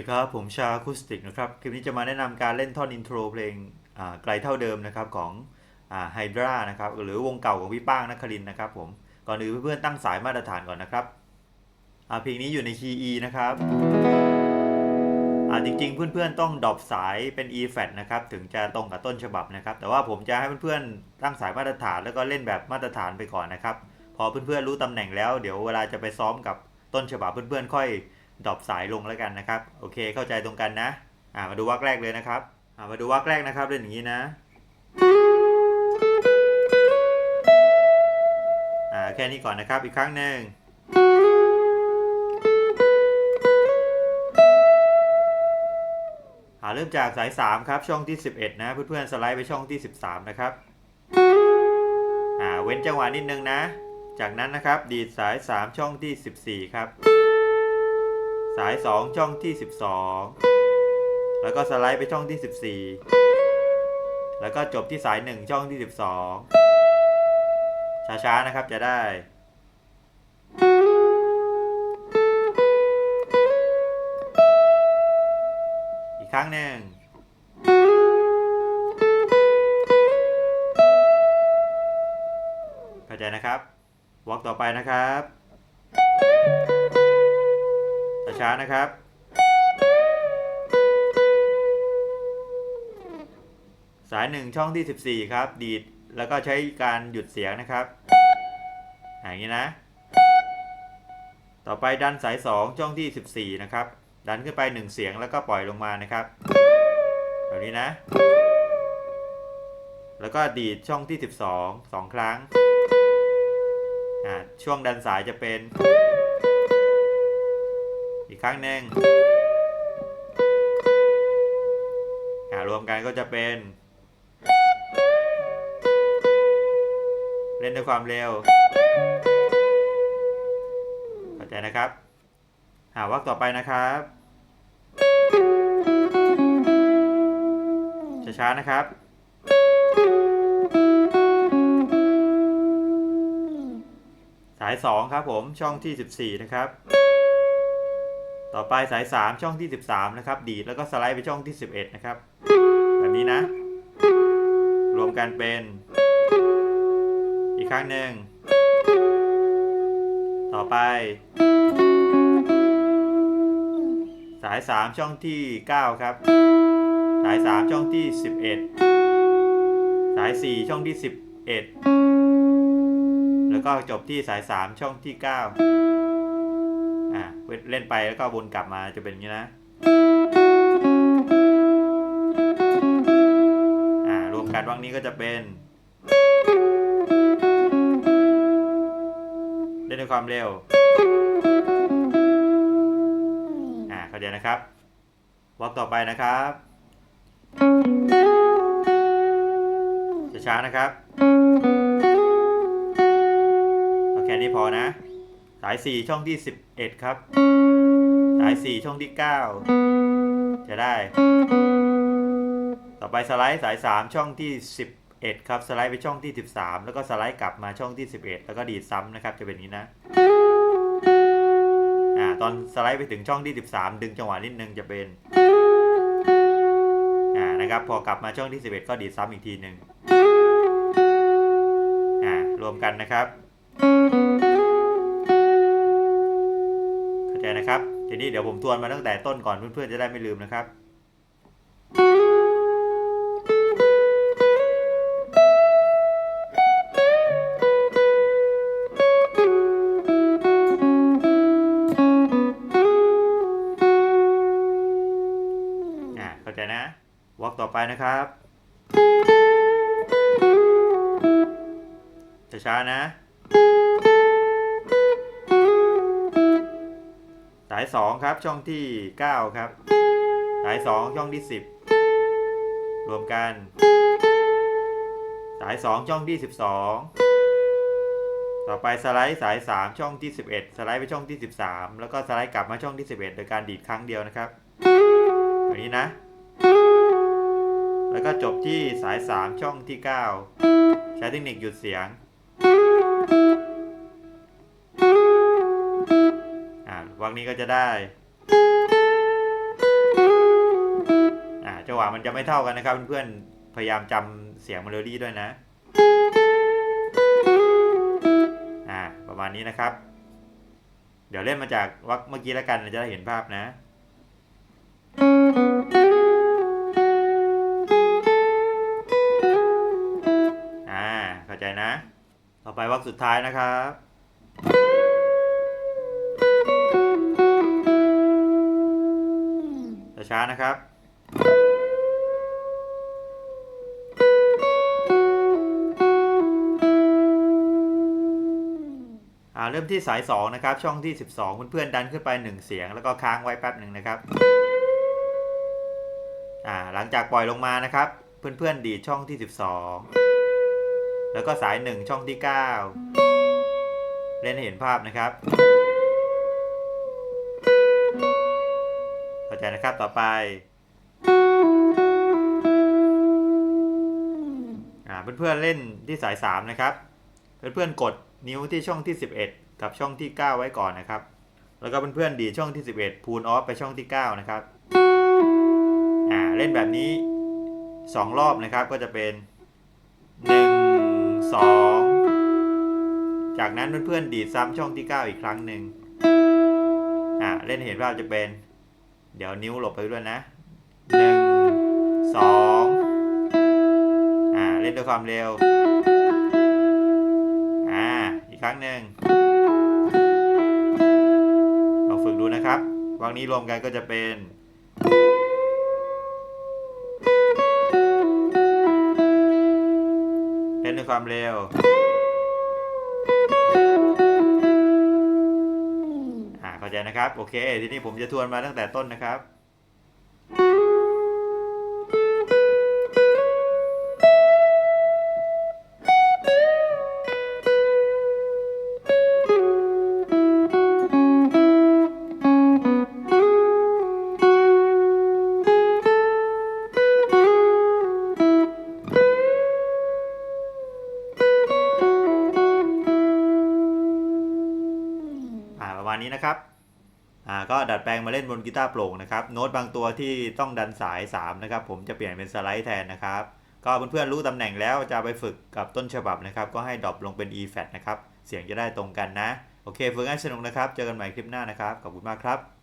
ดีครับ ผมชาคูสติกนะครับ คลิปนี้จะมาแนะนำการเล่นท่อนอินโทรเพลงไกลเท่าเดิมนะครับของไฮดรานะครับหรือวงเก่าของพี่ป้างนครินนะครับผมก่อนอื่นเพื่อนๆตั้งสายมาตรฐานก่อนนะครับเพลงนี้อยู่ในคีย์ E นะครับจริงๆ เพื่อนๆต้องดรอปสายเป็น E flat นะครับถึงจะตรงกับต้นฉบับนะครับ แต่ว่าผมจะให้เพื่อนๆตั้งสายมาตรฐานแล้วก็เล่นแบบมาตรฐานไปก่อนนะครับ พอเพื่อนๆรู้ตำแหน่งแล้ว เดี๋ยวเวลาจะไปซ้อมกับต้นฉบับเพื่อนๆค่อย ดรอปสายลงแล้วกันนะครับ โอเคเข้าใจตรงกันนะอ่ามาดูวักแรกเลยนะครับอ่ามาดูวักแรกนะครับเล่นอย่างนี้นะอ่าแค่นี้ก่อนนะครับอีกครั้งหนึ่งอ่าเริ่มจากสาย 3 ครับช่องที่ 11 นะ เพื่อนๆสไลด์ไปช่องที่ 13 นะครับอ่าเว้นจังหวะนิดนึงนะ จากนั้นนะครับดีดสาย 3 ช่องที่ 14 ครับ สาย 2 ช่องที่ 12 แล้วก็สไลด์ไปช่องที่ 14 แล้วก็จบที่สาย 1 ช่องที่ 12 ช้าๆนะครับจะได้อีกครั้งหนึ่ง เข้าใจนะครับวอล์กต่อไปนะครับ ช้านะครับ สายหนึ่งช่องที่ 14 ครับ ดีดแล้วก็ใช้การหยุดเสียงนะครับอย่างนี้นะ ต่อไปดันสาย 2 ช่องที่ 14 นะครับ ดันขึ้นไป 1 เสียงแล้วก็ปล่อยลงมานะครับแบบนี้นะ แล้วก็ดีดช่องที่ 12 2 ครั้งอ่าช่วงดันสายจะเป็น ครั้งหนึ่งอ่ารวมกันก็จะเป็น เล่นด้วยความเร็ว เข้าใจนะครับ หาวักต่อไปนะครับ ช้าๆนะครับสาย 2 ครับผมช่องที่ 14 นะครับ ต่อไปสาย 3 ช่องที่ 13 นะครับ ดีดแล้วก็สไลด์ไปช่องที่ 11 นะครับ แบบนี้นะ รวมกันเป็น อีกครั้งหนึ่ง ต่อไป สาย 3 ช่องที่ 9 ครับ สาย 3 ช่องที่ 11 สาย 4 ช่องที่ 11 แล้วก็จบที่สาย 3 ช่องที่9อ่า เล่นไปแล้วก็วนกลับมาจะเป็นอย่างนี้นะอ่ารวมกันวังนี้ก็จะเป็นเล่นด้วยความเร็วอ่าเข้าใจนะครับวอกต่อไปนะครับช้าๆนะครับเอาแค่นี้พอนะ สาย 4 ช่องที่ 11 ครับ สาย 4 ช่องที่ 9 จะได้ ต่อไปสไลด์สาย 3 ช่องที่ 11 ครับ สไลด์ไปช่องที่ 13 แล้วก็สไลด์กลับมาช่องที่ 11 แล้วก็ดีดซ้ำนะครับ จะเป็นอย่างนี้นะอ่าตอนสไลด์ไปถึงช่องที่ 13 ดึงจังหวะนิดนึงจะเป็นอ่านะครับพอกลับมาช่องที่ 11 ก็ดีดซ้ำอีกทีหนึ่งอ่ารวมกันนะครับ เข้าใจนะครับทีนี้เดี๋ยวผมทวนมาตั้งแต่ต้นก่อนเพื่อนๆจะได้ไม่ลืมนะครับเข้าใจนะวอล์กต่อไปนะครับช้าๆนะาย2ครับช่องที่ 9 ครับ สาย 2 ช่องที่ 10 รวมกัน สาย 2 ช่องที่ 12 ต่อไปสไลด์สาย 3 ช่องที่ 11 สไลด์ไปช่องที่ 13 แล้วก็สไลด์กลับมาช่องที่ 11 โดยการดีดครั้งเดียวนะครับแบบนี้นะ แล้วก็จบที่สาย 3 ช่องที่ 9 ใช้เทคนิคหยุดเสียง วักนี้ก็จะได้อ่าจังหวะมันจะไม่เท่ากันนะครับเพื่อนๆพยายามจำเสียงเมโลดี้ด้วยนะอ่าประมาณนี้นะครับ เดี๋ยวเล่นมาจากวักเมื่อกี้แล้วกันจะได้เห็นภาพนะอ่าเข้าใจนะ ต่อไปวักสุดท้ายนะครับ ช้าๆนะครับอ่าเริ่มที่สาย 2 นะครับ ช่องที่ 12 เพื่อนๆดันขึ้นไป 1 เสียง แล้วก็ค้างไว้แป๊บหนึ่งนะครับอ่าหลังจากปล่อยลงมานะครับ เพื่อนๆดีดช่องที่ 12 แล้วก็สาย 1 ช่องที่ 9 เล่นให้เห็นภาพนะครับ ใจนะครับต่อไปอ่าเพื่อนๆเล่นที่สาย 3 นะครับ เพื่อนๆกดนิ้วที่ช่องที่ 11 กับช่องที่ 9 ไว้ก่อนนะครับ แล้วก็เพื่อนๆดีช่องที่ 11 พูนออฟไปช่องที่ 9 นะครับอ่าเล่นแบบนี้ 2 รอบนะครับก็จะเป็น 1 2 จากนั้นเพื่อนๆดีดซ้ำช่องที่ 9 อีกครั้งหนึ่งอ่าเล่นเห็นภาพจะเป็น เดี๋ยวนิ้วหลบไปด้วยนะ1 2อ่า เล่นด้วยความเร็ว อ่า อีกครั้งหนึ่งลองฝึกดูนะครับ วางนี้รวมกันก็จะเป็นเล่นด้วยความเร็ว ใจนะครับ โอเค ทีนี้ผมจะทวนมาตั้งแต่ต้นนะครับ ดัดแปลงมาเล่นบนกีตาร์โปร่งนะครับโน้ตบางตัวที่ต้องดันสาย 3 นะครับ ผมจะเปลี่ยนเป็นสไลด์แทนนะครับ ก็เพื่อนๆรู้ตำแหน่งแล้วจะไปฝึกกับต้นฉบับนะครับ ก็ให้ดรอปลงเป็น E flat นะครับ เสียงจะได้ตรงกันนะ โอเคฝึกงานสนุกนะครับ เจอกันใหม่คลิปหน้านะครับ ขอบคุณมากครับ